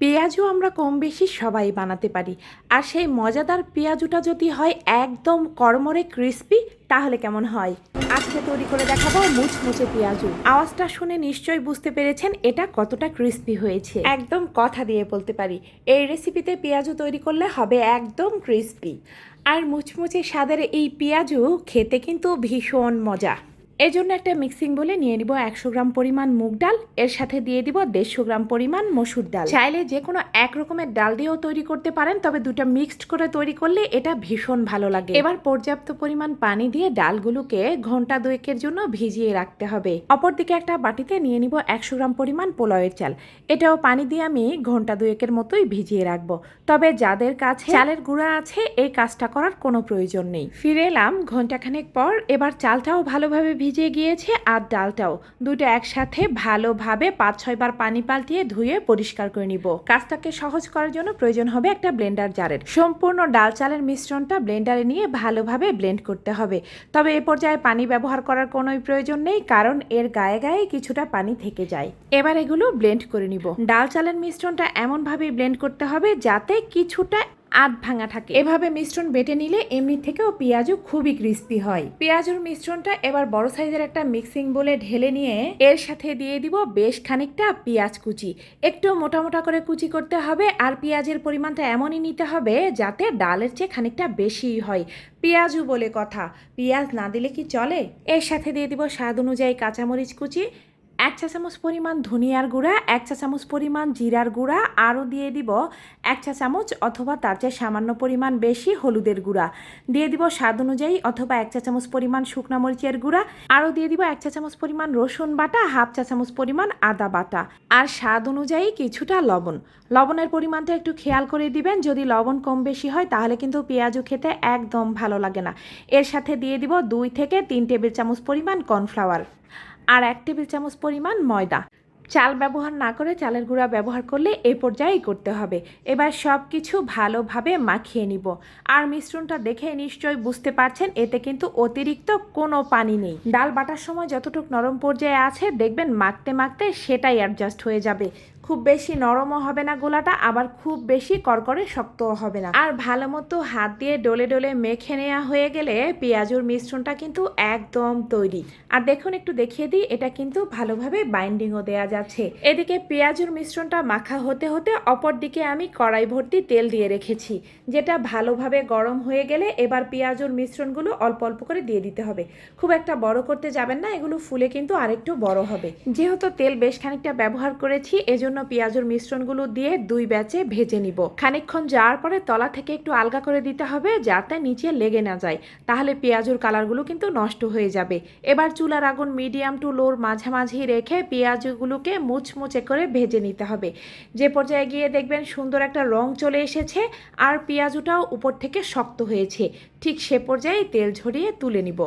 পেঁয়াজু আমরা কম বেশি সবাই বানাতে পারি। আর সেই মজাদার পেঁয়াজুটা যদি হয় একদম কর্মরে ক্রিস্পি তাহলে কেমন হয়? আজকে তৈরি করে দেখাবো মুচমুচে পেঁয়াজু। আওয়াজটা শুনে নিশ্চয়ই বুঝতে পেরেছেন এটা কতটা ক্রিস্পি হয়েছে। একদম কথা দিয়ে বলতে পারি, এই রেসিপিতে পেঁয়াজু তৈরি করলে হবে একদম ক্রিস্পি আর মুচমুচে স্বাদের এই পেঁয়াজু খেতে কিন্তু ভীষণ মজা। এর জন্য একটা মিক্সিং বলে নিয়ে নিব একশো গ্রাম পরিমাণ মুগ ডাল। এর সাথে দিয়ে দিব দেড়শো গ্রাম পরিমাণ মসুর ডাল। চাইলে যে কোনো এক রকমের ডাল দিয়েও তৈরি করতে পারেন, তবে দুটো মিক্সড করে তৈরি করলে এটা ভীষণ ভালো লাগে। এবার পর্যাপ্ত পরিমাণ পানি দিয়ে ডালগুলোকে ঘণ্টা দুয়েকের জন্য ভিজিয়ে রাখতে হবে। অপরদিকে একটা বাটিতে নিয়ে নিব একশো গ্রাম পরিমাণ পোলাওয়ের চাল। এটাও পানি দিয়ে আমি ঘণ্টা দুয়েকের মতোই ভিজিয়ে রাখব। তবে যাদের কাছে চালের গুঁড়া আছে, এই কাজটা করার কোনো প্রয়োজন নেই। ফিরে এলাম ঘন্টাখানেক পর, এবার চালটাও ভালোভাবে ভিজে গিয়েছে আর ডালটাও। দুটো একসাথে ভালোভাবে পাঁচ ছয়বার পানি পাল্টিয়ে ধুয়ে পরিষ্কার করে নিব। কাজটাকে সহজ করার জন্য প্রয়োজন হবে একটা ব্লেন্ডার জারের। সম্পূর্ণ ডাল চালের মিশ্রণটা ব্লেন্ডারে নিয়ে ভালোভাবে ব্লেন্ড করতে হবে। তবে এ পর্যায়ে পানি ব্যবহার করার কোনোই প্রয়োজন নেই, কারণ এর গায়ে গায়ে কিছুটা পানি থেকে যায়। এবার এগুলো ব্লেন্ড করে নিব। ডাল চালের মিশ্রণটা এমনভাবে ব্লেন্ড করতে হবে যাতে কিছুটা আধ ভাঙা থাকে। এভাবে মিশ্রণ বেটে নিলে এমনি থেকেও পেঁয়াজও খুবই ক্রিস্পি হয়। পেঁয়াজুর মিশ্রণটা এবার বড় সাইজের একটা মিক্সিং বলে ঢেলে নিয়ে এর সাথে দিয়ে দিব বেশ খানিকটা পেঁয়াজ কুচি। একটু মোটা মোটা করে কুচি করতে হবে আর পেঁয়াজের পরিমাণটা এমনই নিতে হবে যাতে ডালের চেয়ে খানিকটা বেশি হয়। পেঁয়াজু বলে কথা। পেঁয়াজ না দিলে কি চলে? এর সাথে দিয়ে দিব স্বাদ অনুযায়ী কাঁচামরিচ কুচি। এক চা চামচ পরিমাণ ধনিয়ার গুঁড়া, এক চা চামচ পরিমাণ জিরার গুঁড়া, আরও দিয়ে দিব এক চা চামচ অথবা তার চেয়ে সামান্য পরিমাণ বেশি হলুদের গুঁড়া। দিয়ে দিব স্বাদ অনুযায়ী অথবা এক চা চামচ পরিমাণ শুকনো মরিচের গুঁড়া, আরও দিয়ে দিব এক চা চামচ পরিমাণ রসুন বাটা, হাফ চা চামচ পরিমাণ আদা বাটা। আর স্বাদ অনুযায়ী কিছুটা লবণ। লবণের পরিমাণটা একটু খেয়াল করে দিবেন, যদি লবণ কম বেশি হয় তাহলে কিন্তু পেঁয়াজু খেতে একদম ভালো লাগে না। এর সাথে দিয়ে দিব দুই থেকে তিন টেবিল চামচ পরিমাণ কর্নফ্লাওয়ার। আর এক টেবিল চামচ পরিমাণ ময়দা। চাল ব্যবহার না করে চালের গুঁড়া ব্যবহার করলে এ পর্যায়ে করতে হবে। এবার সব কিছু ভালোভাবে মাখিয়ে নিব। আর মিশ্রণটা দেখে নিশ্চয়ই বুঝতে পারছেন, এতে কিন্তু অতিরিক্ত কোনো পানি নেই। ডাল বাটার সময় যতটুকু নরম পর্যায়ে আছে, দেখবেন মাখতে মাখতে সেটাই অ্যাডজাস্ট হয়ে যাবে। খুব বেশি নরমও হবে না গোলাটা, আবার খুব বেশি করকরে শক্তও হবে না। আর ভালো মতো হাত দিয়ে ডলে ডলে মেখে নেওয়া হয়ে গেলে পেঁয়াজুর মিশ্রণটা কিন্তু একদম তৈরি। আর দেখুন, একটু দেখিয়ে দিই, এটা কিন্তু ভালোভাবে বাইন্ডিংও দেওয়া যাচ্ছে। এদিকে পেঁয়াজুর মিশ্রণটা মাখা হতে হতে অপর দিকে আমি কড়াই ভর্তি তেল দিয়ে রেখেছি, যেটা ভালোভাবে গরম হয়ে গেলে এবার পেঁয়াজুর মিশ্রণগুলো অল্প অল্প করে দিয়ে দিতে হবে। খুব একটা বড় করতে যাবেন না, এগুলো ফুলে কিন্তু আরেকটু বড় হবে। যেহেতু তেল বেশ খানিকটা ব্যবহার করেছি, এজন্য পেঁয়াজের মিশ্রণগুলো দিয়ে দুই ব্যাচে ভেজে নিব। খানিকক্ষণ যাওয়ার পরে তলা থেকে একটু আলগা করে দিতে হবে যাতে নিচে লেগে না যায়। তাহলে পেঁয়াজুর কালারগুলো কিন্তু নষ্ট হয়ে যাবে। এবার চুলার আগুন মিডিয়াম টু লোর মাঝামাঝি রেখে পেঁয়াজগুলোকে মুচমুচে করে ভেজে নিতে হবে। যে পর্যায়ে গিয়ে দেখবেন সুন্দর একটা রং চলে এসেছে আর পেঁয়াজুটাও উপর থেকে শক্ত হয়েছে। ঠিক সে পর্যায়ে তেল ঝরিয়ে তুলে নিব।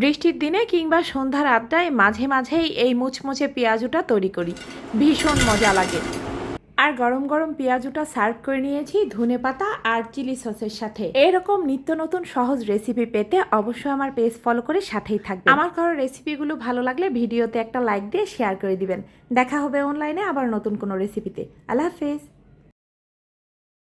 বৃষ্টির দিনে কিংবা সন্ধ্যার আড্ডায় মাঝে মাঝেই এই মুচমুচে পেঁয়াজুটা তৈরি করি। ভীষণ মজা লাগে। আর গরম গরম পেঁয়াজুটা সার্ভ করে নিয়েছি ধনে পাতা আর চিলি সসের সাথে। এরকম নিত্য নতুন সহজ রেসিপি পেতে অবশ্যই আমার পেজ ফলো করে সাথেই থাকবে আমার করা রেসিপিগুলো ভালো লাগলে ভিডিওতে একটা লাইক দিয়ে শেয়ার করে দিবেন। দেখা হবে অনলাইনে আবার নতুন কোনো রেসিপিতে। আল্লাহ হাফেজ।